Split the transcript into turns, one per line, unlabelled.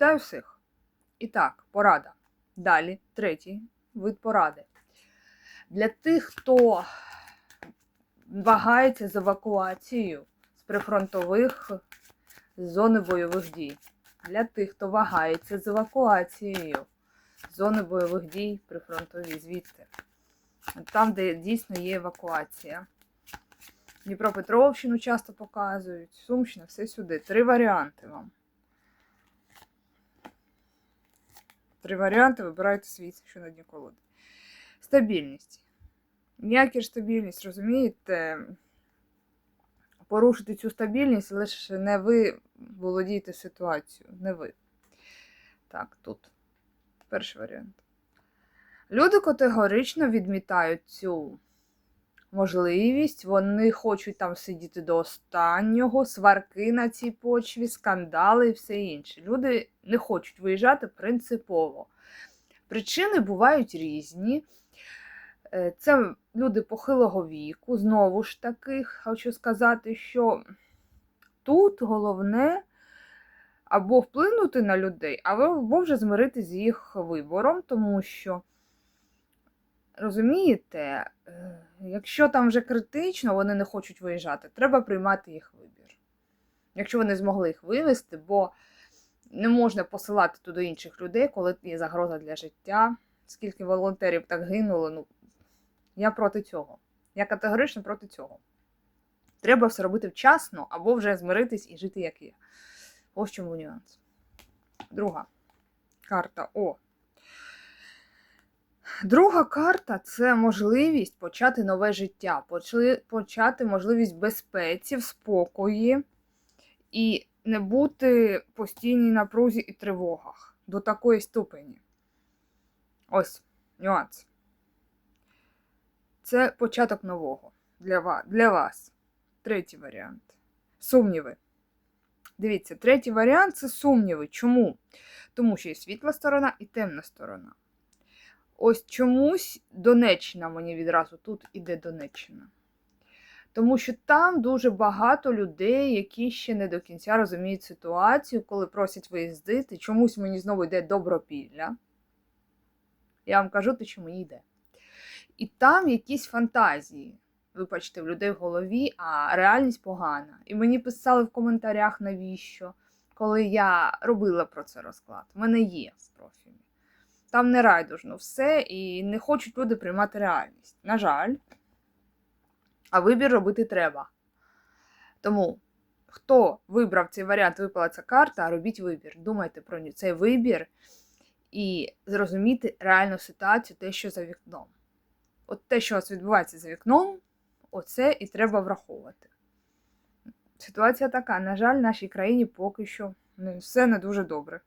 Вітаю всіх! І так, порада. Далі, третій вид поради. Для тих, хто вагається з евакуацією з прифронтових зони бойових дій. Для тих, хто вагається з евакуацією зони бойових дій прифронтові, звідти. Там, де дійсно є евакуація. Дніпропетровщину часто показують, Сумщина, все сюди. Три варіанти вам. Три варіанти, вибирайте свій, що на дні колоди. Стабільність. Ніяка ж стабільність, розумієте? Порушити цю стабільність, лише не ви володієте ситуацією, не ви. Так, тут перший варіант. Люди категорично відмітають цю можливість, вони хочуть там сидіти до останнього, сварки на цій почві, скандали і все інше. Люди не хочуть виїжджати принципово. Причини бувають різні. Е, Це люди похилого віку, знову ж таки, хочу сказати, що тут головне або вплинути на людей, або вже змиритися з їх вибором, тому що, розумієте, е, якщо там вже критично, вони не хочуть виїжджати, треба приймати їх вибір. Якщо вони змогли їх вивезти, бо не можна посилати туди інших людей, коли є загроза для життя. Скільки волонтерів так гинуло, ну я проти цього. Я категорично проти цього. Треба все робити вчасно або вже змиритись і жити як є. Ось чому нюанс. Друга карта О. Друга карта це можливість почати нове життя, почати можливість безпеці, в спокої і не бути постійній напрузі і тривогах до такої ступені. Ось нюанс. Це початок нового для вас. Для вас. Третій варіант. Сумніви. Дивіться, третій варіант це сумніви. Чому? Тому що є світла сторона і темна сторона. Ось чомусь Донеччина мені відразу тут іде Донеччина. Тому що там дуже багато людей, які ще не до кінця розуміють ситуацію, коли просять виїздити. Чомусь мені знову йде добропілля. Я вам кажу те, що мені йде. І там якісь фантазії, вибачте, в людей в голові, а реальність погана. І мені писали в коментарях, навіщо, коли я робила про це розклад. У мене є в профілі. Там не райдужно все, і не хочуть люди приймати реальність. На жаль, а вибір робити треба. Тому, хто вибрав цей варіант, випала ця карта, робіть вибір. Думайте про цей вибір і зрозуміти реальну ситуацію, те, що за вікном. От те, що у вас відбувається за вікном, оце і треба враховувати. Ситуація така, на жаль, в нашій країні поки що не- все не дуже добре.